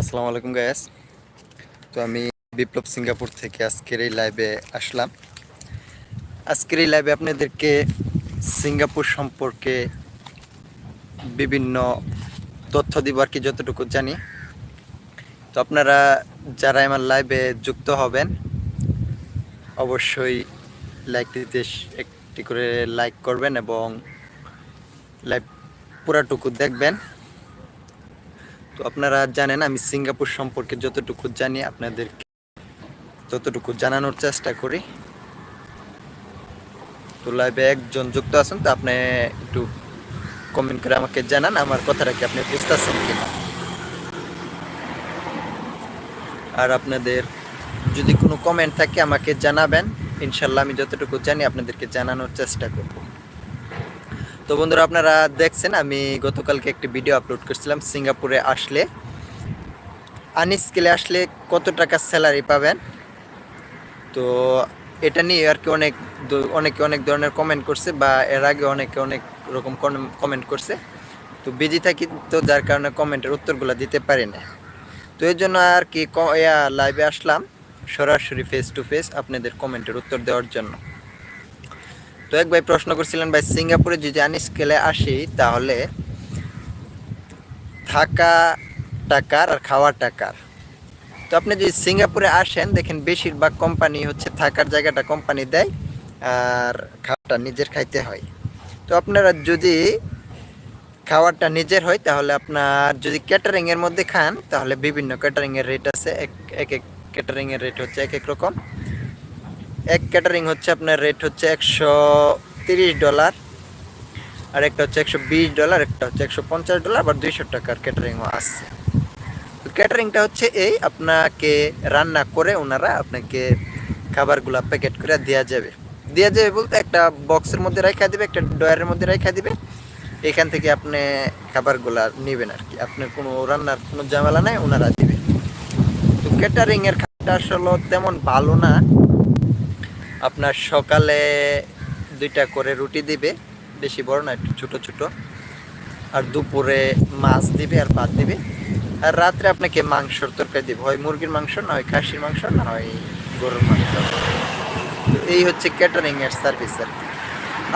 আসসালামু আলাইকুম গায়াস তো আমি বিপ্লব সিঙ্গাপুর থেকে আজকের এই লাইভে আসলাম। আজকের এই লাইভে আপনাদেরকে সিঙ্গাপুর সম্পর্কে বিভিন্ন তথ্য দিব আর কি, যতটুকু জানি। তো আপনারা যারা আমার লাইভে যুক্ত হবেন, অবশ্যই লাইক দিতে একটি করে লাইক করবেন এবং লাইভ পুরাটুকু দেখবেন। তো আপনারা জানেন, আমি সিঙ্গাপুর সম্পর্কে যতটুকু জানি, আপনাদেরকে ততটুকু জানানোর চেষ্টা করি। তো লাইভে একজন যুক্ত আছেন, তো আপনি একটু কমেন্ট করে আমাকে জানান, আমার কথাটা কি আপনি বুঝতেছেন কিনা? আর আপনাদের যদি কোনো কমেন্ট থাকে, আমাকে জানাবেন। ইনশাল্লাহ আমি যতটুকু জানি, আপনাদেরকে জানানোর চেষ্টা করব। তো বন্ধুরা, আপনারা দেখছেন, আমি গতকালকে একটি ভিডিও আপলোড করছিলাম, সিঙ্গাপুরে আসলে। আনস্কেলে আসলে কত টাকা স্যালারি পাবেন? তো এটা নিয়ে আর কি অনেক অনেকে অনেক ধরনের কমেন্ট করছে বা এর আগে অনেকে অনেক রকম কমেন্ট করছে। তো বিজি থাকি তো যার কারণে কমেন্টের উত্তরগুলো দিতে পারি না তো এই জন্য আর কি লাইভে আসলাম, সরাসরি ফেস টু ফেস আপনাদের কমেন্টের উত্তর দেওয়ার জন্য। তো এক ভাই প্রশ্ন করছিলেন, ভাই, সিঙ্গাপুরে যদি আনস্কেলে আসি, তাহলে থাকা টাকার আর খাওয়া টাকার? তো আপনি যদি সিঙ্গাপুরে আসেন, দেখেন বেশিরভাগ কোম্পানি হচ্ছে থাকার জায়গাটা কোম্পানি দেয় আর খাওয়াটা নিজের খাইতে হয়। তো আপনারা যদি খাওয়াটা নিজের হয়, তাহলে আপনার যদি ক্যাটারিংয়ের মধ্যে খান, তাহলে বিভিন্ন ক্যাটারিংয়ের রেট আছে। এক এক ক্যাটারিংয়ের রেট হচ্ছে এক এক রকম। এক ক্যাটারিং হচ্ছে আপনার রেট হচ্ছে একশো তিরিশ ডলার আর একটা হচ্ছে একশো বিশ ডলার একটা হচ্ছে একশো পঞ্চাশ ডলার আবার দুইশো টাকার ক্যাটারিংও আসছে তো ক্যাটারিংটা হচ্ছে এই, আপনাকে রান্না করে ওনারা আপনাকে খাবারগুলো প্যাকেট করে দেওয়া যাবে। দেওয়া যাবে বলতে একটা বক্সের মধ্যে রেখা দিবে, একটা ডয়ারের মধ্যে রেখা দিবে। এখান থেকে আপনি খাবারগুলা নেবেন আর কি। আপনার কোনো রান্নার কোনো ঝামেলা নাই, ওনারা দিবে। তো ক্যাটারিংয়ের খাবারটা আসলে তেমন ভালো না। আপনার সকালে দুইটা করে রুটি দিবে, বেশি বড় না, একটু ছোটো ছোটো। আর দুপুরে মাছ দিবে আর ভাত দিবে। আর রাত্রে আপনাকে মাংসর তরকারি দিবে। হয় মুরগির মাংস না, হয় খাসির মাংস না, হয় গরুর মাংস। এই হচ্ছে ক্যাটারিংয়ের সার্ভিস আর কি।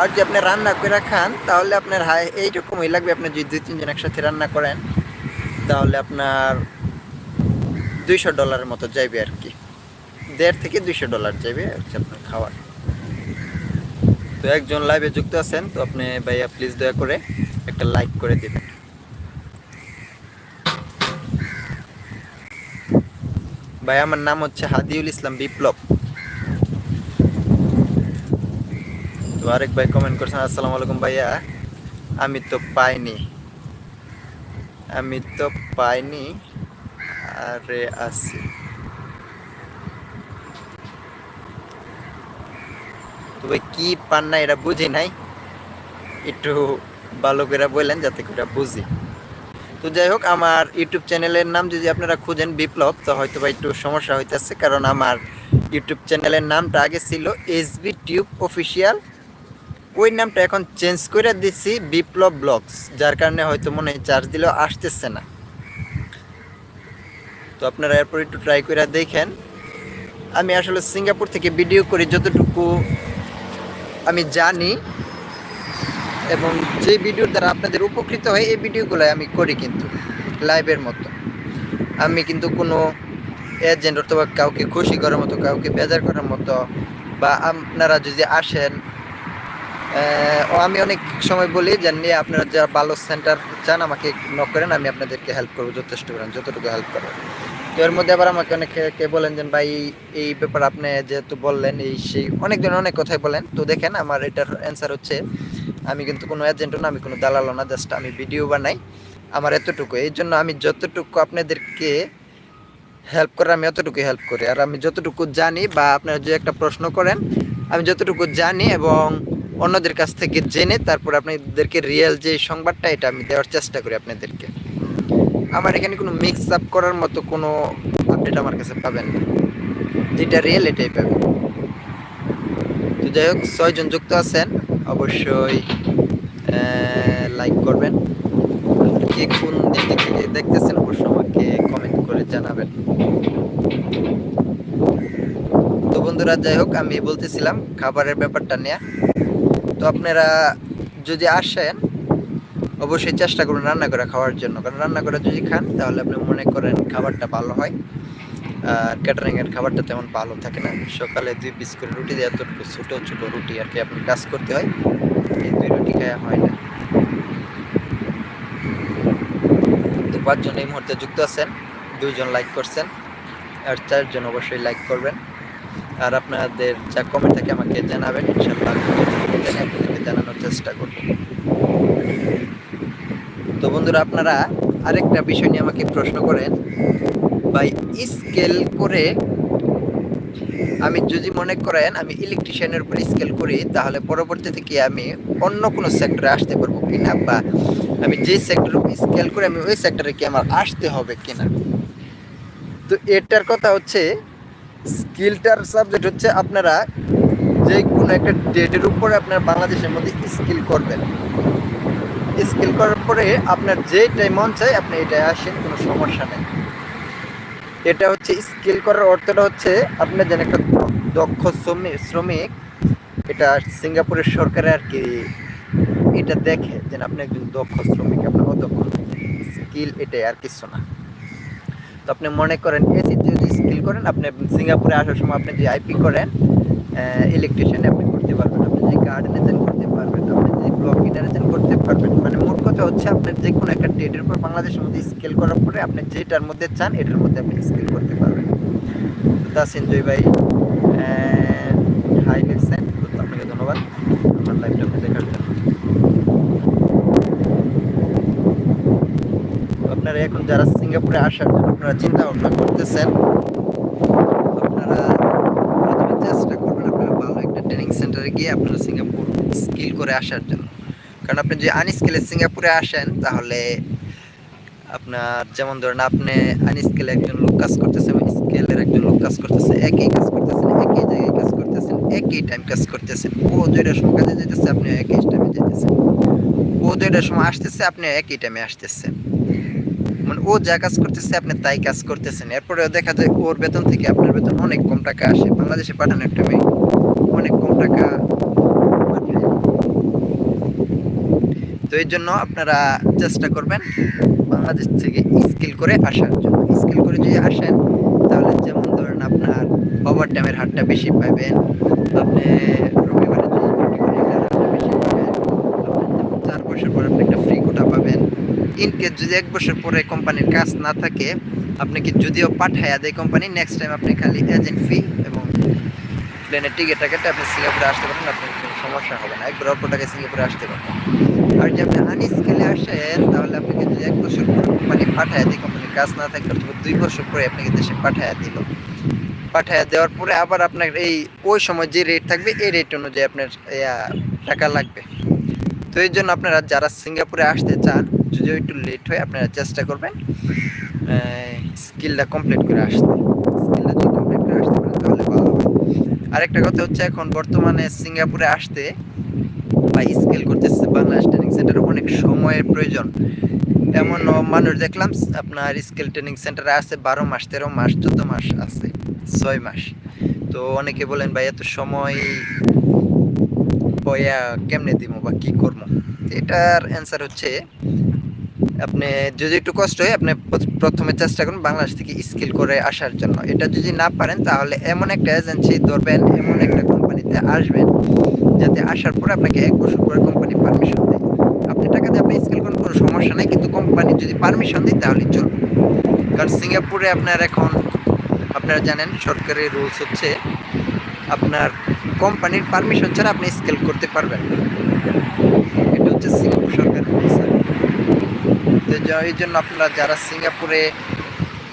আর যদি আপনি রান্না করে খান, তাহলে আপনার হাই এইরকমই লাগবে। আপনি যদি দুই, তিনজন একসাথে রান্না করেন, তাহলে আপনার দুইশো ডলারের মতো যাইবে আর কি। দেড় থেকে দুইশো ডলার যাবে হচ্ছে আপনার খাওয়ার। তো একজন লাইভে যুক্ত আছেন, তো আপনি ভাইয়া প্লিজ দয়া করে একটা লাইক করে দেবেন। ভাই আমার নাম হচ্ছে হাদিউল ইসলাম বিপ্লব। তো আরেক ভাই কমেন্ট করছেন, আসসালামু আলাইকুম ভাইয়া, আমি তো পাইনি। আমি তো পাইনি, আরে আছি তবে কি পান না এরা বুঝি নাই। একটু ভালো করে বললেন যাতে করে বুঝি। তো যাই হোক, আমার ইউটিউব চ্যানেলের নাম যদি আপনারা খুঁজেন বিপ্লব, তো হয়তো বা একটু সমস্যা হইতেছে, কারণ আমার ইউটিউব চ্যানেলের নামটা আগে ছিল এস বি টিউব অফিসিয়াল। ওই নামটা এখন চেঞ্জ করে দিছি বিপ্লব ব্লগস, যার কারণে হয়তো মনে হয় চার্জ দিলেও আসতেছে না। তো আপনারা এরপর একটু ট্রাই করে দেখেন। আমি আসলে সিঙ্গাপুর থেকে ভিডিও করি, যতটুকু আমি জানি এবং যে ভিডিওর দ্বারা আপনাদের উপকৃত হয়, এই ভিডিওগুলো আমি করি কিন্তু লাইভের মতো। আমি কিন্তু কোনো এজেন্ট অথবা কাউকে খুশি করার মতো, কাউকে বেজার করার মতো বা আপনারা যদি আসেন আমি অনেক সময় বলি যে নিয়ে আপনারা যারা ভালো সেন্টার চান, আমাকে নক করেন, আমি আপনাদেরকে হেল্প করব, যথেষ্ট করেন, যতটুকু হেল্প করেন এর মধ্যে আবার আমাকে অনেকে বলেন যে, ভাই, এই ব্যাপার আপনি যেহেতু বললেন, এই সেই অনেক জন অনেক কথাই বলেন। তো দেখেন, আমার এটার অ্যান্সার হচ্ছে, আমি কিন্তু কোনো এজেন্টও না, আমি কোনো দালালও না জাস্ট আমি ভিডিও বানাই আমার এতটুকু। এই জন্য আমি যতটুকু আপনাদেরকে হেল্প করে আমি অতটুকু হেল্প করি। আর আমি যতটুকু জানি বা আপনারা যদি একটা প্রশ্ন করেন, আমি যতটুকু জানি এবং অন্যদের কাছ থেকে জেনে তারপর আপনাদেরকে রিয়েল যে সংবাদটা, এটা আমি দেওয়ার চেষ্টা করি আপনাদেরকে। আমার এখানে কোনো মিক্স আপ করার মতো কোনো আপডেট আমার কাছে পাবেন না। যেটা রিয়েল এটাই পাবেন। তো যাই হোক ছয়জন যুক্ত আছেন, অবশ্যই লাইক করবেন। কে কোন দিক থেকে দেখতেছেন অবশ্যই আমাকে কমেন্ট করে জানাবেন। তো বন্ধুরা, যাই হোক, আমি বলতেছিলাম খাবারের ব্যাপারটা নিয়ে। তো আপনারা যদি আসেন অবশ্যই চেষ্টা করুন রান্না করে খাওয়ার জন্য। কারণ রান্না করে যদি খান, তাহলে আপনি মনে করেন খাবারটা ভালো হয়। আর ক্যাটারিংয়ের খাবারটা তেমন ভালো থাকে না। সকালে দুই পিস করে রুটি দেওয়া এতটুকু ছোটো ছোটো রুটি আর কি আপনি কাজ করতে হয়, এই দুই রুটি খাওয়া হয় না। তো পাঁচজন এই মুহূর্তে যুক্ত আছেন, দুইজন লাইক করছেন, আর চারজন অবশ্যই লাইক করবেন। আর আপনাদের যা কমেন্ট থাকে আমাকে জানাবেন ইনশাল্লাহ জানানোর চেষ্টা করব। তো বন্ধুরা, আপনারা আরেকটা বিষয় নিয়ে আমাকে প্রশ্ন করেন। ভাই স্কেল করে আমি যদি মনে করেন আমি ইলেকট্রিশিয়ানের উপর স্কেল করি, তাহলে পরবর্তীতে কি আমি অন্য কোনো সেক্টরে আসতে পারব কিনা? বা আমি যে সেক্টরের উপর স্কেল করে আমি ওই সেক্টরে কি আমার আসতে হবে কিনা? তো এটার কথা হচ্ছে স্কিলটার সাবজেক্ট হচ্ছে আপনারা যে কোনো একটা ডেটের উপরে আপনার বাংলাদেশের মধ্যে স্কিল করবেন। স্কিল করার পরে আপনার যেটাই মন চাই আপনি এটাই আসেন, কোনো সমস্যা নেই। এটা হচ্ছে স্কেল করার অর্থটা হচ্ছে, আপনি যেন একটা দক্ষ শ্রমিক শ্রমিক, এটা সিঙ্গাপুরের সরকারে আর কি, এটা দেখে যেন আপনি একজন দক্ষ শ্রমিক, আপনার অদক্ষ স্কিল এটাই আর কিছু না। তো আপনি মনে করেন এসি যদি স্কিল করেন, আপনি সিঙ্গাপুরে আসার সময় আপনি যে আইপি করেন ইলেকট্রিশিয়ান আপনি করতে পারবেন। আপনি যে গার্ডেনে যান আপনি ব্লক যান করতে পারবেন। মানে মোট কথা হচ্ছে আপনার যে কোনো একটা ডেটের উপর বাংলাদেশের মধ্যে স্কেল করার পরে আপনি যেটার মধ্যে চান, এটার মধ্যে আপনি স্কেল করতে পারবেন। দাস এনজয় ভাই হাই লিখছেন আপনাকে ধন্যবাদ। আমার লাইভটা দেখার জন্য। আপনারা এখন যারা সিঙ্গাপুরে আসার জন্য আপনারা চিন্তা ভাবনা করতেছেন আপনারা প্রথমে চেষ্টা করবেন আপনারা ভালো একটা ট্রেনিং সেন্টারে গিয়ে আপনারা সিঙ্গাপুর স্কিল করে আসার জন্য। কারণ আপনি যদি আনস্কিলে সিঙ্গাপুরে আসেন, তাহলে আপনার যেমন ধরেন আপনি আনস্কিলে একজন লোক কাজ করতেছে এবং স্কেলের একজন লোক কাজ করতেছে, একই কাজ করতেছেন, একই জায়গায় কাজ করতেছেন, একই টাইম কাজ করতেছেন ও দুইটার সময় কাজে যেতেছে আপনি একই টাইমে যেতেছেন। ও দুইটার সময় আসতেছে আপনি একই টাইমে আসতেছেন। মানে ও যা কাজ করতেছে, আপনি তাই কাজ করতেছেন। এরপরে দেখা যায় ওর বেতন থেকে আপনার বেতন অনেক কম টাকা আসে। বাংলাদেশে পাঠানোর টাইমে অনেক কম টাকা তো এই জন্য আপনারা চেষ্টা করবেন বাংলাদেশ থেকে স্কিল করে আসার জন্য। স্কিল করে যদি আসেন, তাহলে যেমন ধরেন আপনার ওভার টাইমের হারটা বেশি পাবেন, আপনি চার বছর পর আপনি একটা ফ্রি কোটা পাবেন। ইন কেস যদি এক বছর পরে কোম্পানির কাজ না থাকে আপনাকে যদিও পাঠায় দেয় কোম্পানি নেক্সট টাইম আপনি খালি এজেন্ট ফি এবং প্লেনের টিকিটটা কেটে আপনি সিঙ্গাপুরে আসতে পারেন আপনার কোনো সমস্যা হবে না। একবার অল্প সিঙ্গাপুরে আসতে পারবেন। আর যদি আপনি আনস্কেলে আসেন, তাহলে আপনাকে যদি এক বছর কোম্পানি পাঠায় দেয় কোম্পানির কাজ না থাকলে অথবা দুই বছর পরে আপনাকে দেশে পাঠায় দিল। পাঠায় দেওয়ার পরে আবার আপনার এই, ওই সময় যে রেট থাকবে, এই রেট অনুযায়ী আপনার টাকা লাগবে। তো এই জন্য আপনারা যারা সিঙ্গাপুরে আসতে চান, যদি একটু লেট হয়, আপনারা চেষ্টা করবেন স্কিলটা কমপ্লিট করে আসতে স্কিলটা যদি কমপ্লিট করে আসতে পারেন তাহলে ভালো হবে আরেকটা কথা হচ্ছে এখন বর্তমানে সিঙ্গাপুরে আসতে বা স্কেল করতেছে বাংলাদেশ ট্রেনিং সেন্টারে অনেক সময়ের প্রয়োজন। এমন মানুষ দেখলাম, আপনার স্কেল ট্রেনিং সেন্টারে আছে বারো মাস, তেরো মাস, চোদ্দ মাস আছে, ছয় মাস। তো অনেকে বলেন, ভাই, এত সময় বয়া কেমনে দিব বা কি করব এটার অ্যান্সার হচ্ছে আপনি যদি একটু কষ্ট হয়, আপনি প্রথমে চেষ্টা করুন বাংলাদেশ থেকে স্কিল করে আসার জন্য। এটা যদি না পারেন, তাহলে এমন একটা এজেন্সি ধরবেন, এমন একটা কোম্পানিতে আসবেন, যাতে আসার পরে আপনাকে এক বছর পরে কোম্পানি পারমিশন দেয়। আপনি টাকা দিয়ে আপনি স্কিল করেন, কোনো সমস্যা নেই, কিন্তু কোম্পানি যদি পারমিশন দেয়, তাহলে চলবে। কারণ সিঙ্গাপুরে আপনার এখন, আপনারা জানেন, সরকারি রুলস হচ্ছে, আপনার কোম্পানির পারমিশন ছাড়া আপনি স্কেল করতে পারবেন না এটা হচ্ছে সিঙ্গাপুর সরকারের রুলস তো য- এই জন্য আপনারা যারা সিঙ্গাপুরে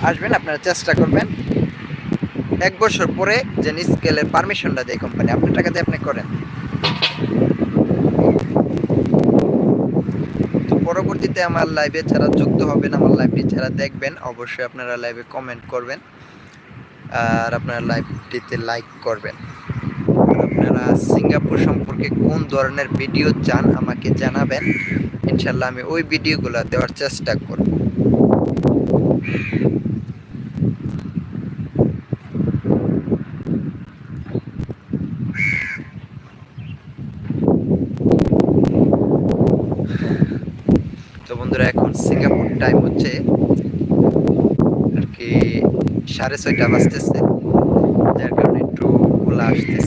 আসবেন, আপনারা চেষ্টা করবেন এক বছর পরে যেন স্কেলের পারমিশনটা দেয় কোম্পানি আপনি টাকা দিয়ে আপনি করেন। তো পরবর্তীতে আমার লাইভে যারা যুক্ত হবেন, আমার লাইভটি যারা দেখবেন, অবশ্যই আপনারা লাইভে কমেন্ট করবেন আর আপনারা লাইভটিতে লাইক করবেন। আপনারা সিঙ্গাপুর সম্পর্কে কোন ধরনের ভিডিও চান আমাকে জানাবেন। ইনশাল্লাহ আমি ওই ভিডিওগুলো দেওয়ার চেষ্টা করব। তো বন্ধুরা, এখন সিঙ্গাপুর টাইম হচ্ছে আর কি সাড়ে ছয়টা বাজতেছে। যার কারণে একটু খোলা আসতেছে।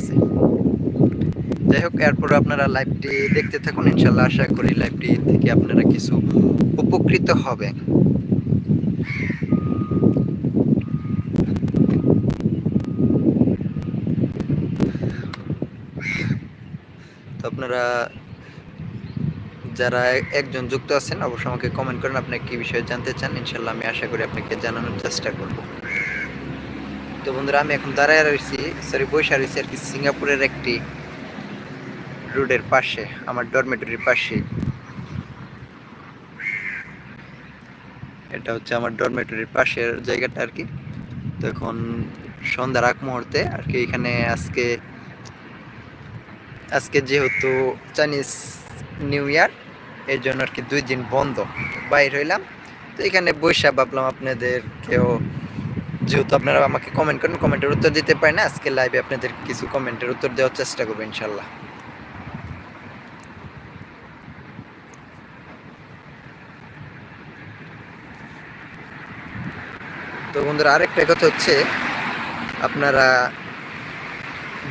যাই হোক এরপর আপনারা লাইভটি দেখতে থাকুন, ইনশাল্লাহ আশা করি লাইভটি থেকে আপনারা কিছু উপকৃত হবে তো আপনারা যারা একজন যুক্ত আছেন, অবশ্যই আমাকে কমেন্ট করেন, আপনি কি বিষয়ে জানতে চান, ইনশাল্লাহ আমি আশা করি আপনাকে জানানোর চেষ্টা করব। তো বন্ধুরা, আমি এখন দাঁড়ায় রয়েছি সরি বৈশা রয়েছি আর কি, সিঙ্গাপুরের একটি রোডের পাশে, আমার ডরমেটরির পাশে। এটা হচ্ছে আমার ডরমেটরির পাশের জায়গাটা আর কি। তো এখন সন্ধ্যার আগ মুহূর্তে আর কি এখানে আজকে আজকে যেহেতু চাইনিজ নিউ ইয়ার এর জন্য আর কি দুই দিন বন্ধ। বাইর হইলাম, তো এখানে বৈশা ভাবলাম আপনাদেরকেও, যেহেতু আপনারা আমাকে কমেন্ট করেন কমেন্টের উত্তর দিতে পারেন আজকে লাইভে আপনাদের কিছু কমেন্টের উত্তর দেওয়ার চেষ্টা করব ইনশাল্লাহ তো বন্ধুরা, আরেকটা কথা হচ্ছে, আপনারা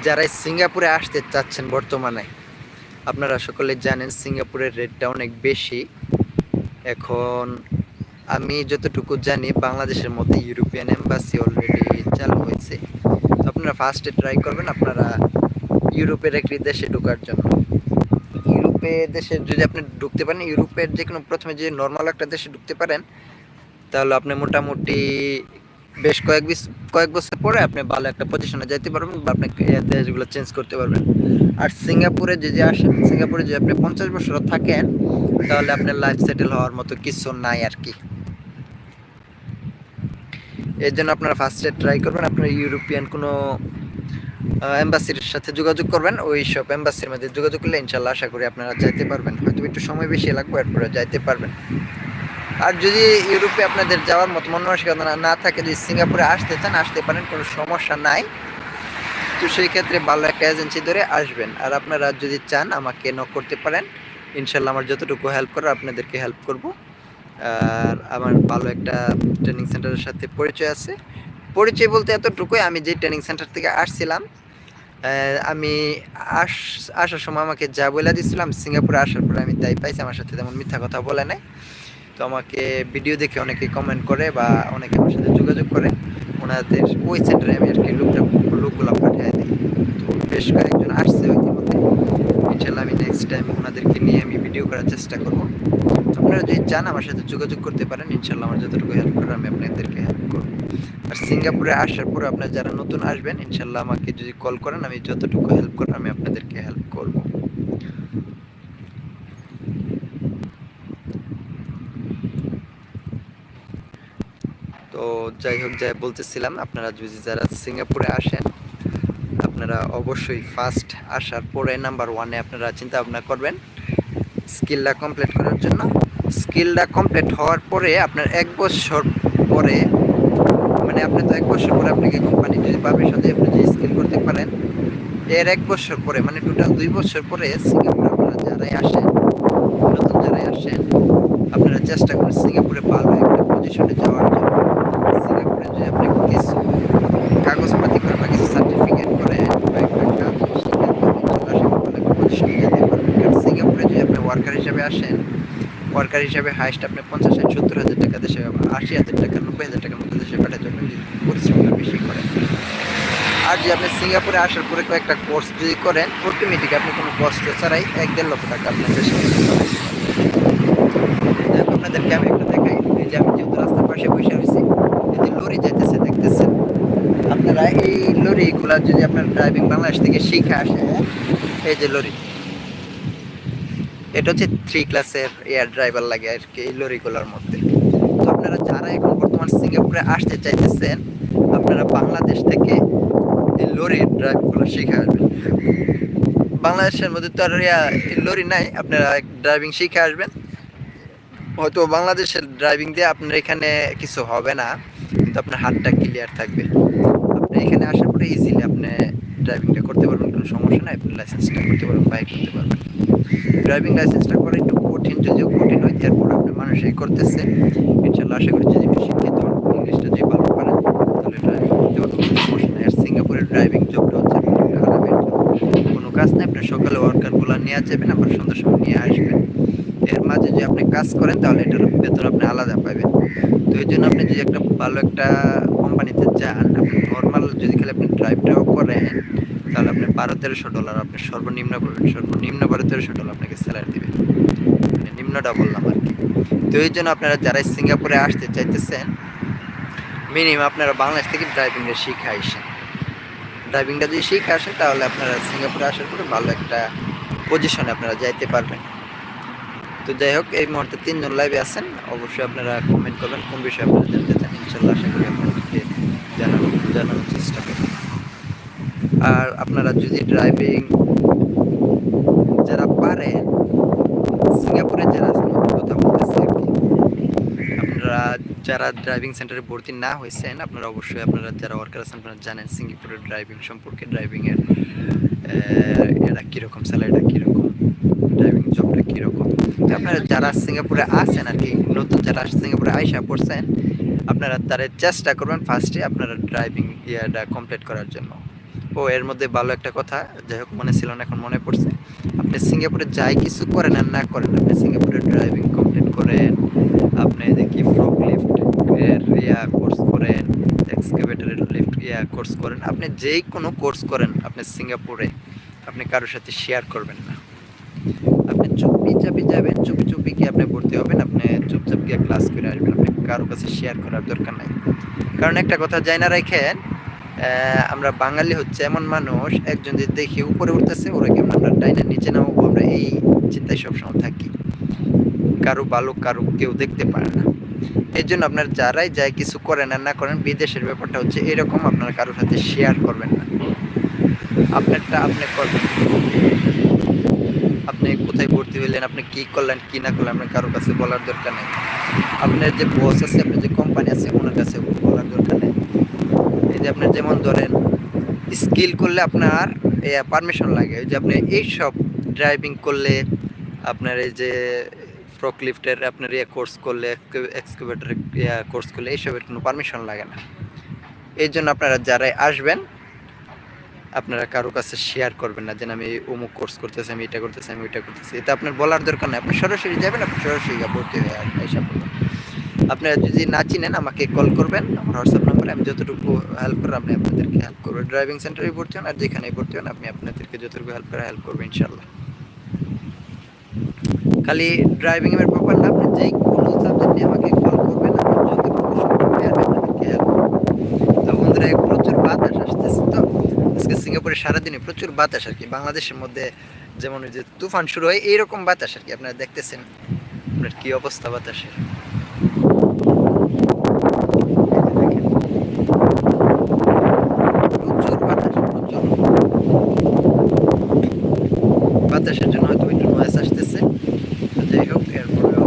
যারা সিঙ্গাপুরে আসতে চাচ্ছেন বর্তমানে, আপনারা সকলে জানেন সিঙ্গাপুরের রেটটা অনেক বেশি। এখন আমি যতটুকু জানি, বাংলাদেশের মধ্যে ইউরোপিয়ান এম্বাসি অলরেডি চালু হয়েছে। আপনারা ফার্স্টে ট্রাই করবেন, আপনারা ইউরোপের একটি দেশে ঢোকার জন্য। ইউরোপে দেশে যদি আপনি ঢুকতে পারেন, ইউরোপের যে কোনো প্রথমে যে নর্মাল একটা দেশে ঢুকতে পারেন, তাহলে আপনি মোটামুটি বেশ কয়েক কয়েক বছর পরে আপনি ভালো একটা পজিশনে যাইতে পারবেন বা আপনি দেশগুলো চেঞ্জ করতে পারবেন। আর সিঙ্গাপুরে যদি আসেন, সিঙ্গাপুরে যদি আপনি পঞ্চাশ বছর থাকেন, তাহলে আপনার লাইফ সেটেল হওয়ার মতো কিছু নাই আর কি। এর জন্য আপনারা ফার্স্টে ট্রাই করবেন, আপনার ইউরোপিয়ান কোনো এম্বাসির সাথে যোগাযোগ করবেন, ওই সব এম্বাসির মধ্যে যোগাযোগ করলে ইনশাল্লাহ আশা করি আপনারা যাইতে পারবেন। হয়তো একটু সময় বেশি লাগবে, এরপরে যাইতে পারবেন। আর যদি ইউরোপে আপনাদের যাওয়ার মতো মন মানসিকতা না থাকে, যদি সিঙ্গাপুরে আসতে চান, আসতে পারেন, কোনো সমস্যা নাই। তো সেই ক্ষেত্রে ভালো একটা এজেন্সি ধরে আসবেন। আর আপনারা যদি চান, আমাকে নক করতে পারেন। ইনশাল্লাহ আমার যতটুকু হেল্প করার আপনাদেরকে হেল্প করব। আর আমার ভালো একটা ট্রেনিং সেন্টারের সাথে পরিচয় আছে। পরিচয় বলতে এতটুকুই, আমি যে ট্রেনিং সেন্টার থেকে আসছিলাম আমি আস আসার সময় আমাকে যা বলে দিয়েছিলাম সিঙ্গাপুরে আসার পরে আমি তাই পাইছি। আমার সাথে তেমন মিথ্যা কথা বলে নাই। তো আমাকে ভিডিও দেখে অনেকে কমেন্ট করে বা অনেকে আমার সাথে যোগাযোগ করে। ওনাদের ওই সেন্টারে আমি আর কি লোকটা লোকগুলো পাঠিয়ে দিই। তো বেশ কয়েকজন আসছে ইতিমধ্যে। ইনশাল্লাহ আমি নেক্সট টাইম ওনাদেরকে নিয়ে আমি ভিডিও করার চেষ্টা করব। আপনারা যদি চান আমার সাথে যোগাযোগ করতে পারেন ইনশাল্লাহ আমার যতটুকু হেল্প করে আমি আপনাদেরকে হেল্প করব। আর সিঙ্গাপুরে আসার পরে আপনারা যারা নতুন আসবেন ইনশাল্লাহ আমাকে যদি কল করেন, আমি যতটুকু হেল্প করেন আমি আপনাদেরকে হেল্প করব। তো যাই হোক, যাই বলতেছিলাম, আপনারা যদি যারা সিঙ্গাপুরে আসেন, আপনারা অবশ্যই ফার্স্ট আসার পরে নাম্বার ওয়ানে আপনারা চিন্তা ভাবনা করবেন স্কিলটা কমপ্লিট করার জন্য। স্কিলটা কমপ্লিট হওয়ার পরে আপনার এক বছর পরে মানে আপনি তো এক বছর পরে আপনাকে কোম্পানি যদি পারমিশন দিয়ে আপনি যদি স্কিল করতে পারেন, এর এক বছর পরে মানে টোটাল দুই বছর পরে সিঙ্গাপুরে আপনারা যারাই আসেন, নতুন যারাই আসেন, আপনারা চেষ্টা করেন সিঙ্গাপুরে ভালো একটা পজিশনে যাওয়ার জন্য সিঙ্গাপুরে যদি আপনি কিছু কাগজপাতি করে বা কিছু সার্টিফিকেট করে সিঙ্গাপুরে যদি আপনি ওয়ার্কার হিসাবে আসেন ওয়ার্কার হিসাবে হাইস্ট আপনি পঞ্চাশ ষাট, সত্তর হাজার টাকা দেশে আশি হাজার টাকা, নব্বই হাজার টাকার মতো দেশে পারবেন পরিশ্রমটা বেশি করেন। আর যদি আপনি সিঙ্গাপুরে আসার পরে কয়েকটা কোর্স যদি করেন অটোমেটিক আপনি কোনো কষ্ট ছাড়াই এক দেড় লক্ষ টাকা আপনার দেশে আপনাদেরকে আমি একটা দেখাই এই যে আমি যেহেতু রাস্তার পাশে বসে রয়েছি এই যে লরি যাইতেছে দেখতেছেন আপনারা এই লরিগুলা যদি আপনার ড্রাইভিং বাংলাদেশ থেকে শিখে আসে, এই যে লরি। এটা হচ্ছে থ্রি ক্লাসের এয়ার ড্রাইভার লাগে আর কি এই লরিগুলোর মধ্যে। তো আপনারা যারা এখন বর্তমান সিঙ্গাপুরে আসতে চাইতেছেন, আপনারা বাংলাদেশ থেকে এই লরির ড্রাইভগুলো শিখে আসবেন। বাংলাদেশের মধ্যে তো আর লরি নাই, আপনারা ড্রাইভিং শিখে আসবেন। হয়তো বাংলাদেশের ড্রাইভিং দিয়ে আপনার এখানে কিছু হবে না, কিন্তু আপনার হাতটা ক্লিয়ার থাকবে। আপনি এখানে আসার পরে ইজিলি আপনি ড্রাইভিংটা করতে পারবেন, কোনো সমস্যা নাই। আপনি লাইসেন্সটা করতে পারবেন বাইক করতে পারবেন। ড্রাইভিং লাইসেন্সটা করা একটু কঠিন, যদিও কঠিন হয় তারপর আপনি মানুষই করতেছে। ইনশাল্লাহ আশা করি যদি শিক্ষিত হন, ইংলিশটা যদি ভালো পারেন, তাহলে ড্রাইভিং করতে কোনো সমস্যা নেই। আর সিঙ্গাপুরের ড্রাইভিং জবটা হচ্ছে আরামের কোনো কাজ নেই, আপনি সকালে ওয়ার্কারগুলো নিয়ে যাবেন, আবার সন্ধ্যার সময় নিয়ে আসবেন। এর মাঝে যদি আপনি কাজ করেন, তাহলে এটার বেতন আপনি আলাদা পাবেন। তো এই জন্য আপনি যদি একটা ভালো একটা কোম্পানিতে যান, আপনি নর্মাল যদি খালি আপনি ড্রাইভটাও করেন, তাহলে আপনি বারো, তেরোশো ডলার আপনি সর্বনিম্ন সর্বনিম্ন বারো, তেরোশো ডলার আপনাকে স্যালারি দেবে। মানে নিম্নটা বললাম আর কি তো এই জন্য আপনারা যারা সিঙ্গাপুরে আসতে চাইতেছেন মিনিমাম আপনারা বাংলাদেশ থেকে ড্রাইভিংটা শিখে আসেন ড্রাইভিংটা যদি শিখে আসেন তাহলে আপনারা সিঙ্গাপুরে আসার পরে ভালো একটা পজিশনে আপনারা যাইতে পারবেন। তো যাই হোক, এই মুহূর্তে তিনজন লাইভে আছেন। অবশ্যই আপনারা কমেন্ট করবেন, কোন বিষয়ে আপনারা জানতে চান, ইনশাল্লাহ আশা করি আপনাদেরকে জানানো জানানোর চেষ্টা করব আর আপনারা যদি ড্রাইভিং যারা পারেন সিঙ্গাপুরে যারা কথা বলতেছি আপনারা যারা ড্রাইভিং সেন্টারে ভর্তি না হয়েছেন, আপনারা অবশ্যই আপনারা যারা ওয়ার্কার আছেন, আপনারা জানেন সিঙ্গাপুরের ড্রাইভিং সম্পর্কে ড্রাইভিংয়ের এটা কীরকম স্যালারিটা কীরকম ড্রাইভিং জবটা কীরকম। আপনারা যারা সিঙ্গাপুরে আছেন আর কি, নতুন যারা সিঙ্গাপুরে আইসা পড়ছেন, আপনারা তারা চেষ্টা করবেন ফার্স্টে আপনারা ড্রাইভিং ইয়াটা কমপ্লিট করার জন্য। ও এর মধ্যে ভালো একটা কথা। যাই হোক মনে ছিল না, এখন মনে পড়ছে। আপনি সিঙ্গাপুরে যাই কিছু করেন আর না করেন, আপনি সিঙ্গাপুরে ড্রাইভিং কমপ্লিট করেন, আপনি দেখি ফ্রক লিফট ইয়া কোর্স করেন এক্সকেভেটরের লিফট ইয়া কোর্স করেন, আপনি যেই কোনো কোর্স করেন, আপনি সিঙ্গাপুরে, আপনি কারোর সাথে শেয়ার করবেন না। আপনি চুপি চাপি যাবেন, চুপি চুপি গিয়ে আপনি ভর্তি হবেন, আপনি চুপচাপ গিয়ে ক্লাস করে আসবেন, আপনি কারও কাছে শেয়ার করার দরকার নাই। কারণ একটা কথা যাই না রেখেন আমরা বাঙালি হচ্ছে এমন মানুষ, একজন যদি দেখি উপরে উঠতেছে, ওরা কেমন? আমরা ডাইনা নিচে নামাবো, আমরা এই চিন্তায় সবসময় থাকি। কারও ভালো, কারও কেউ দেখতে পারে না। এই জন্য আপনার যারাই যাই কিছু করেন আর না করেন, বিদেশের ব্যাপারটা হচ্ছে এরকম, আপনার কারোর সাথে শেয়ার করবেন না। আপনারটা আপনি করবেন। আপনি কোথায় ভর্তি হইলেন, আপনি কি করলেন, কি না করলেন, আপনার কারোর কাছে বলার দরকার নেই। আপনার যে বস আছে, আপনার যে কোম্পানি আছে, ওনার কাছে বলার দরকার যে আপনার যেমন ধরেন স্কিল করলে আপনার পারমিশন লাগে। যে আপনি এইসব ড্রাইভিং করলে, আপনার এই যে ফ্রকলিফটের আপনার ইয়ে কোর্স করলে এক্সকেভেটর ইয়া কোর্স করলে এইসবের কোনো পারমিশন লাগে না। এই জন্য আপনারা যারাই আসবেন, আপনারা কারও কাছে শেয়ার করবেন না যে, না, আমি অমুক কোর্স করতেছি, আমি এটা করতেছি, আমি ওইটা করতেছি। এটা আপনার বলার দরকার নেই। আপনি সরাসরি যাবেন, আপনি সরাসরি ভর্তি হয়ে বলবেন আপনারা যদি না চিনেন, আমাকে কল করবেন। আমার হোয়াটসঅ্যাপ নাম্বারে আমি যতটুকু হেল্প করব আপনি আপনাদেরকে হেল্প করব। ড্রাইভিং সেন্টারে ভর্তি হন আর যেখানেই ভর্তি হন, আপনি আপনাদেরকে যতটুকু হেল্প করা হেল্প করবেন ইনশাল্লাহ খালি ড্রাইভিং এর ব্যাপার না, আপনি যেই কোনো সাবজেক্ট নিয়ে আমাকে কল করবেন যতটুকু প্রচুর বাতাস আসতেছে তো। আজকে সিঙ্গাপুরে সারাদিনে প্রচুর বাতাস আর কি। বাংলাদেশের মধ্যে যেমন যে তুফান শুরু হয়, এইরকম বাতাস আর কি। আপনারা দেখতেছেন আপনার কি অবস্থা বাতাসের প্রচুর বাতাস প্রচুর বাতাসের জন্য হয়তো একটু নয়েস আসতেছে তো যাই হোক এরপরেও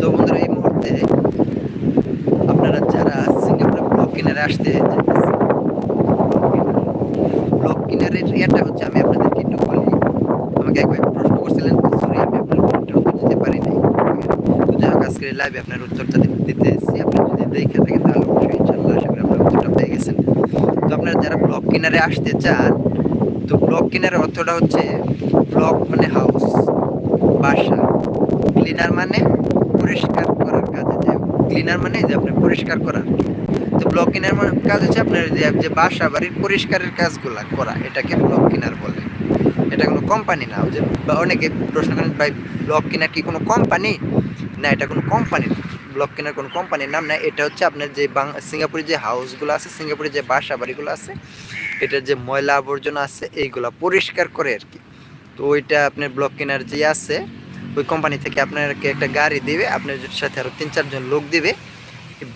তো বন্ধুরা এই মুহূর্তে আপনারা যারা সিঙ্গাপুরে ব্লক কিনারে আসতে চাইতেছেন ব্লক কিনারের ইয়েটা হচ্ছে আমি আপনাদেরকে একটু বলি আমাকে একবার প্রশ্ন করছিলেন সরি আমি আপনার ফোনটা উত্তর দিতে পারি নাই তো যাই হোক আজকের লাইভে আপনার উত্তরটা দিতে এসেছি। আপনি যদি দেখে থাকেন তাহলে অবশ্যই ইনশাল্লাহ আশা করি আপনার উত্তরটা পেয়ে গেছেন। তো আপনারা যারা ব্লক কিনারে আসতে চান, তো ব্লক কিনারের অর্থটা হচ্ছে ব্লক মানে হাউস বাসা। ক্লিনার মানে পরিষ্কার করার কাজে যায় ক্লিনার মানে যে আপনি পরিষ্কার করার তো ব্লক কিনার কাজ হচ্ছে আপনার যে যে বাসা বাড়ির পরিষ্কারের কাজগুলা করা, এটাকে ব্লক কিনার বলে। এটা কোনো কোম্পানি না। যে অনেকে প্রশ্ন করেন, ভাই, ব্লক কিনার কি কোনো কোম্পানি না, এটা কোনো কোম্পানি ব্লক কেনার কোনো কোম্পানির নাম না। এটা হচ্ছে আপনার যে বাং সিঙ্গাপুরে যে হাউসগুলো আছে সিঙ্গাপুরে যে বাসা বাড়িগুলো আছে, এটার যে ময়লা আবর্জনা আছে, এইগুলা পরিষ্কার করে আর কি। তো ওইটা আপনার ব্লক কেনার যে আছে, ওই কোম্পানি থেকে আপনাকে একটা গাড়ি দেবে, আপনার সাথে আরও তিন চারজন লোক দেবে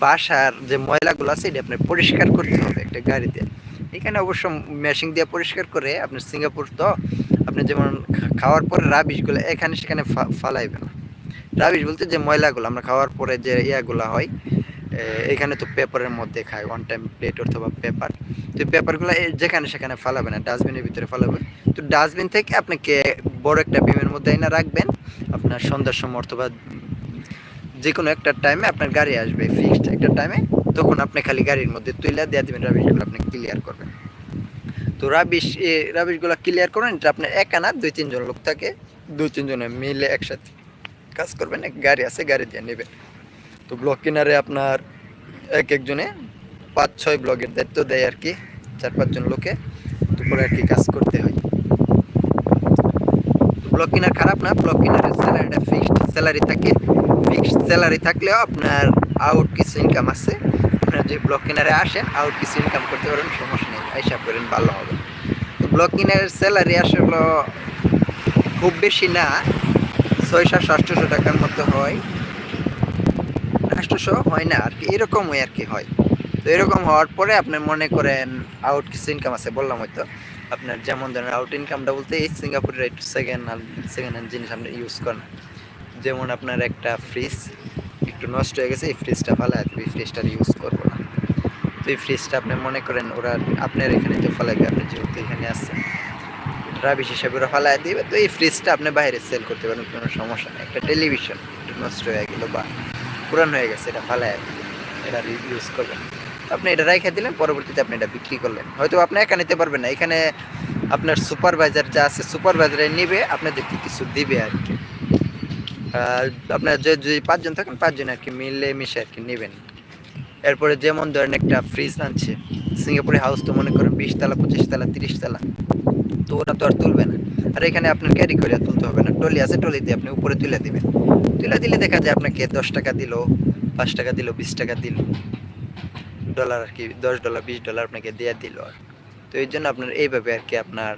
বাসার যে ময়লাগুলো আছে, এটা আপনার পরিষ্কার করতে হবে একটা গাড়িতে। এখানে অবশ্য মেশিন দিয়ে পরিষ্কার করে আপনার সিঙ্গাপুর তো, আপনি যেমন খাওয়ার পরে রাবিশগুলো এখানে সেখানে ফালাইবে না। রাবিশ বলতে যে ময়লাগুলো, আমরা খাওয়ার পরে যে ইয়াগুলো হয় এখানে তো পেপারের মধ্যে খায় ওয়ান টাইম প্লেট অথবা পেপার। তো পেপারগুলো যেখানে সেখানে ফালাবে না ডাস্টবিনের ভিতরে ফালাবে। তো ডাস্টবিন থেকে আপনাকে বড় একটা বিমের মধ্যে এনে রাখবেন, আপনার সন্ধ্যার সময় অথবা যে কোনো একটা টাইমে আপনার গাড়ি আসবে ফিক্সড একটা টাইমে তখন আপনি খালি গাড়ির মধ্যে তুইলা দিয়ে দেবেন, রাবিশগুলো আপনি ক্লিয়ার করবেন। তো রাবিশ রাবিশগুলো ক্লিয়ার করেন এটা আপনার একা না, দুই তিনজন লোক থাকে, দুই তিনজনে মিলে একসাথে। কাজ করবেন, এক গাড়ি আছে, গাড়ি দিয়ে নেবেন। তো ব্লক কিনারে আপনার এক একজনে পাঁচ, ছয় ব্লকের দায়িত্ব দেয় আর কি, চার পাঁচজন লোকে। দুপুরে আর কি কাজ করতে হয়। ব্লক কিনার খারাপ না, ব্লক কিনারের স্যালারিটা ফিক্সড স্যালারি থাকে। ফিক্সড স্যালারি থাকলেও আপনার আউট কিছু ইনকাম আছে। আপনার যে ব্লক কিনারে আসেন, আউট কিছু ইনকাম করতে পারেন, সমস্যা নেই হিসাব করেন ভালো হবে। তো ব্লক কিনারের স্যালারি আসলে খুব বেশি না ছয় সাতশো টাকার মতো হয়। আটশোশো হয় না, আর কি এরকমই আর কি হয়। তো এরকম হওয়ার পরে আপনি মনে করেন আউট কিছু ইনকাম আছে, বললাম হয়তো। আপনার যেমন ধরেন আউট ইনকামটা বলতে এই সিঙ্গাপুরের একটু সেকেন্ড সেকেন্ড হ্যান্ড জিনিস আপনি ইউজ করেন। যেমন আপনার একটা ফ্রিজ একটু নষ্ট হয়ে গেছে, এই ফ্রিজটা ফালাই দেবে এই ফ্রিজটা ইউজ করব না। তো এই ফ্রিজটা আপনি মনে করেন ওরা, আপনার এখানে তো ফালাইবে, আপনি যেহেতু এখানে আসছেন রাবিশ হিসাবে ওরা ফালাই দিবে তো এই ফ্রিজটা আপনি বাইরে সেল করতে পারেন, কোনো সমস্যা নেই। একটা টেলিভিশন একটু নষ্ট হয়ে গেলো বা পুরান হয়ে গেছে, এটা ফালাই এটা ইউজ করবেন। আপনি এটা রেখে দিলেন, পরবর্তীতে আপনি এটা বিক্রি করলেন। হয়তো আপনি একা নিতে পারবেন না, এখানে আপনার সুপারভাইজার যা আছে সুপারভাইজারে নিবে, আপনাদেরকে কিছু দিবে আর কি। আপনার যে যদি পাঁচজন থাকেন, পাঁচজন আর কি মিলে মিশে আর কি নেবেন। এরপরে যেমন ধরেন একটা ফ্রিজ আনছে সিঙ্গাপুরে হাউস তো মনে করেন বিশ তালা, পঁচিশ তালা, তিরিশ তালা। ওটা তো আর তুলবে না। আর এখানে আপনার ক্যারি করে তুলতে হবে না। টলি আছে টলি দিয়ে আপনি উপরে তুলে দিবেন। তুলে দিলে দেখা যায় আপনাকে দশ টাকা দিল, পাঁচ টাকা দিল, বিশ টাকা দিল। ডলার আর কি, দশ ডলার বিশ ডলার আপনাকে দিয়ে দিল আর। তো এই জন্য আপনার এইভাবে আর কি আপনার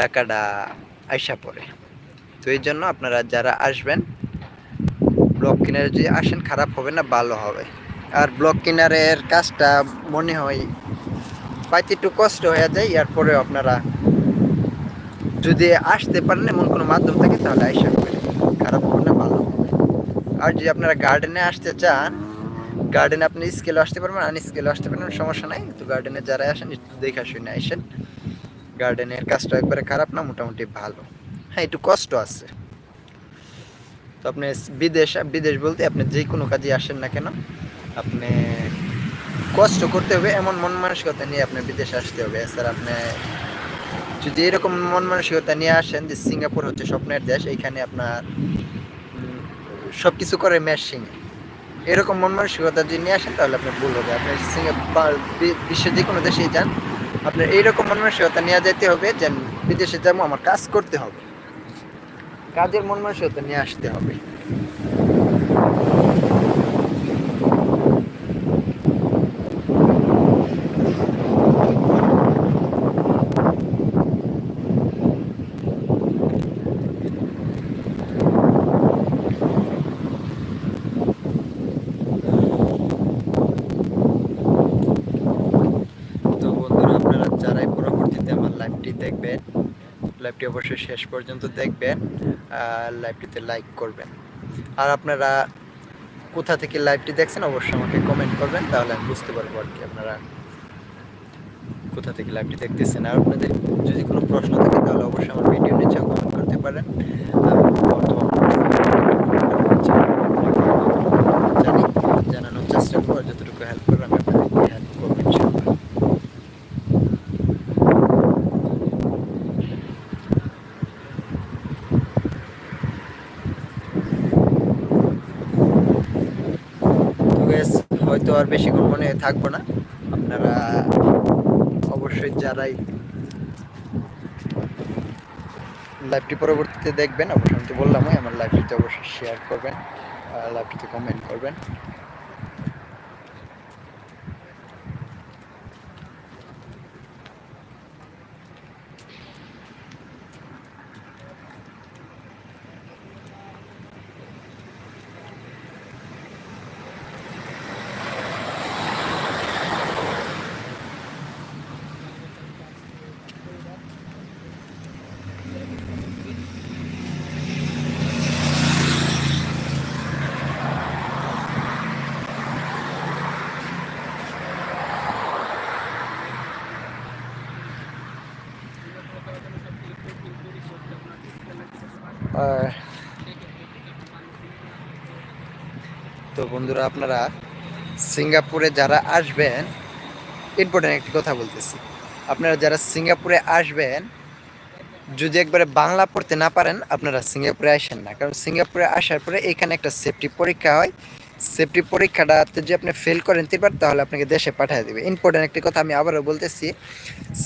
টাকাটা আইসা পড়ে। তো এই জন্য আপনারা যারা আসবেন ব্লক কিনারে যদি আসেন, খারাপ হবে না, ভালো হবে। আর ব্লক কিনারের কাজটা মনে হয় পাইতে একটু কষ্ট হয়ে যায়, এরপরেও আপনারা যদি আসতে পারেন, এমন কোনো মাধ্যম থাকে, তাহলে আইসা হবে খারাপ হবে না, ভালো হবে। আর যদি আপনারা গার্ডেনে আসতে চান গার্ডেনে আপনি স্কেলে আসতে পারবেন আন স্কেলে আসতে পারবেন, সমস্যা নাই। তো গার্ডেনে যারা আসেন, একটু দেখে শুনে আসেন। গার্ডেনের কাজটা একবারে খারাপ না, মোটামুটি ভালো। হ্যাঁ একটু কষ্ট আছে। তো আপনি বিদেশ বিদেশ বলতে আপনি যে কোনো কাজে আসেন না কেন, আপনি কষ্ট করতে হবে, এমন মন মানসিকতা নিয়ে আপনি বিদেশে আসতে হবে। এছাড়া আপনি যদি এরকম মন মানসিকতা নিয়ে আসেন যে সিঙ্গাপুর হচ্ছে স্বপ্নের দেশ, এইখানে আপনার সব কিছু করে মেশিং এরকম মন মানসিকতা যদি নিয়ে আসেন, তাহলে আপনার ভুল হবে। আপনি সিঙ্গাপুর বিশ্বের যে কোনো দেশেই যান, আপনার এইরকম মন মানসিকতা নিয়ে যেতে হবে যে বিদেশে যাব, আমার কাজ করতে হবে। কাজের মন মানসিকতা নিয়ে আসতে হবে তো বন্ধুরা আপনারা যারাই পরবর্তীতে আমার লাইভটি দেখবেন লাইভটি শেষ পর্যন্ত দেখবেন লাইভটিতে লাইক করবেন। আর আপনারা কোথা থেকে লাইভটি দেখছেন অবশ্যই আমাকে কমেন্ট করবেন, তাহলে আমি বুঝতে পারব আর কি আপনারা কোথা থেকে লাইভটি দেখতেছেন। আর আপনাদের যদি কোনো প্রশ্ন থাকে, তাহলে অবশ্যই আমার ভিডিও নিচে কমেন্ট করতে পারেন আমি বর্তমান জানি জানানোর চেষ্টা করব আর যতটুকু হেল্প করব আমি আপনাদেরকে হেল্প করব ইনশাআল্লাহ তো guys, হয়তো আর বেশি মনে থাকব না। আপনারা অবশ্যই যারাই লাইভটি পরবর্তীতে দেখবেন, অবশ্যই আমি তো বললামই, আমার লাইভটিতে অবশ্যই শেয়ার করবেন লাইভটিতে কমেন্ট করবেন। তো বন্ধুরা আপনারা সিঙ্গাপুরে যারা আসবেন ইম্পর্টেন্ট একটি কথা বলতেছি। আপনারা যারা সিঙ্গাপুরে আসবেন যদি একবারে বাংলা পড়তে না পারেন, আপনারা সিঙ্গাপুরে আসেন না। কারণ সিঙ্গাপুরে আসার পরে এখানে একটা সেফটি পরীক্ষা হয়। সেফটি পরীক্ষাটাতে যদি আপনি ফেল করেন তিনবার, তাহলে আপনাকে দেশে পাঠিয়ে দেবে। ইম্পর্টেন্ট একটি কথা আমি আবারও বলতেছি,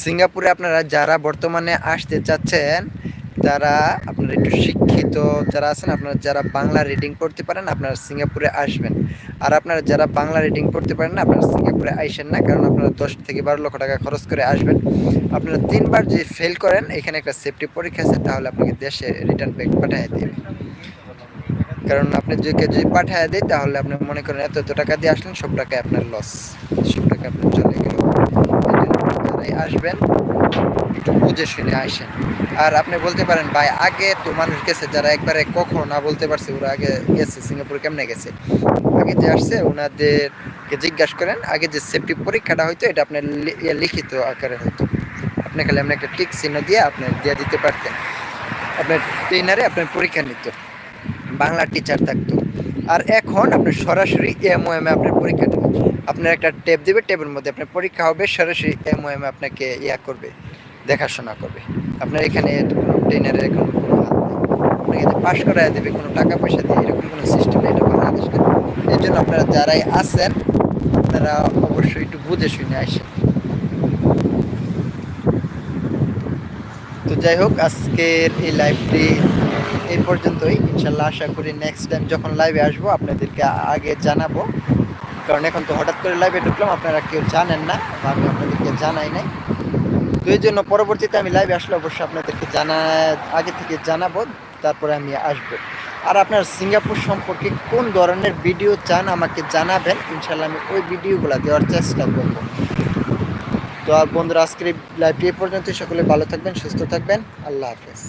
সিঙ্গাপুরে আপনারা যারা বর্তমানে আসতে চাচ্ছেন, তারা আপনারা একটু শিক্ষিত যারা আছেন, আপনারা যারা বাংলা রিডিং পড়তে পারেন, আপনারা সিঙ্গাপুরে আসবেন। আর আপনারা যারা বাংলা রিডিং পড়তে পারেন না, আপনারা সিঙ্গাপুরে আইসেন না, কারণ আপনারা দশ থেকে বারো লক্ষ টাকা খরচ করে আসবেন। আপনারা তিনবার যদি ফেল করেন, এখানে একটা সেফটি পরীক্ষা আছে, তাহলে আপনাকে দেশে রিটার্ন ব্যাক পাঠিয়ে দেবে। কারণ আপনি যদি যদি পাঠিয়ে দেয়, তাহলে আপনি মনে করেন এত এত টাকা দিয়ে আসলেন, সব টাকায় আপনার লস সব টাকা আপনার চলে গেল আসবেন, একটু বুঝে শুনে আসেন। আর আপনি বলতে পারেন, ভাই, আগে তো মানুষ গেছে, যারা একবারে কখনো না বলতে পারছে, ওরা আগে গেছে, সিঙ্গাপুর কেমনে গেছে? আগে যে আসছে, ওনাদেরকে জিজ্ঞাসা করেন, আগে যে সেফটি পরীক্ষাটা হয়তো এটা আপনার ইয়ে লিখিত আকারে হতো আপনি খালি আপনি একটা টিক চিহ্ন দিয়ে আপনি দিয়ে দিতে পারতেন। আপনার ট্রেনারে আপনার পরীক্ষা নিত। বাংলা টিচার থাকতো। আর এখন আপনি সরাসরি এমওএম এ আপনার পরীক্ষা দেবেন আপনার একটা টেপ দেবে টেপের মধ্যে আপনার পরীক্ষা হবে, সরাসরি এমওএম এ আপনাকে ইয়া করবে, দেখাশোনা করবে। আপনার এখানে কোনো ট্রেনারের এখন কোনো হাত নেই। আপনাকে পাশ করাই দেবে, কোনো টাকা পয়সা দিয়ে, এরকম কোনো সিস্টেম নেই, এটা বাংলাদেশ। এই জন্য আপনারা যারাই আছেন, আপনারা অবশ্যই একটু বুঝে শুনে আসেন। তো যাই হোক, আজকের এই লাইভটি এই পর্যন্তই। ইনশাল্লাহ আশা করি নেক্সট টাইম যখন লাইভে আসব, আপনাদেরকে আগে জানাব। কারণ এখন তো হঠাৎ করে লাইভে ঢুকলাম, আপনারা কেউ জানেন না বা আমি আপনাদেরকে জানাই নাই। তো এই জন্য পরবর্তীতে আমি লাইভে আসলে অবশ্যই আপনাদেরকে জানা, আগে থেকে জানাব, তারপরে আমি আসব। আর আপনার সিঙ্গাপুর সম্পর্কে কোন ধরনের ভিডিও চান আমাকে জানাবেন ইনশাল্লাহ আমি ওই ভিডিওগুলো দেওয়ার চেষ্টা করব। তো আর বন্ধুরা, আজকের এই লাইভটি এই পর্যন্ত সকলে ভালো থাকবেন, সুস্থ থাকবেন, আল্লাহ হাফেজ।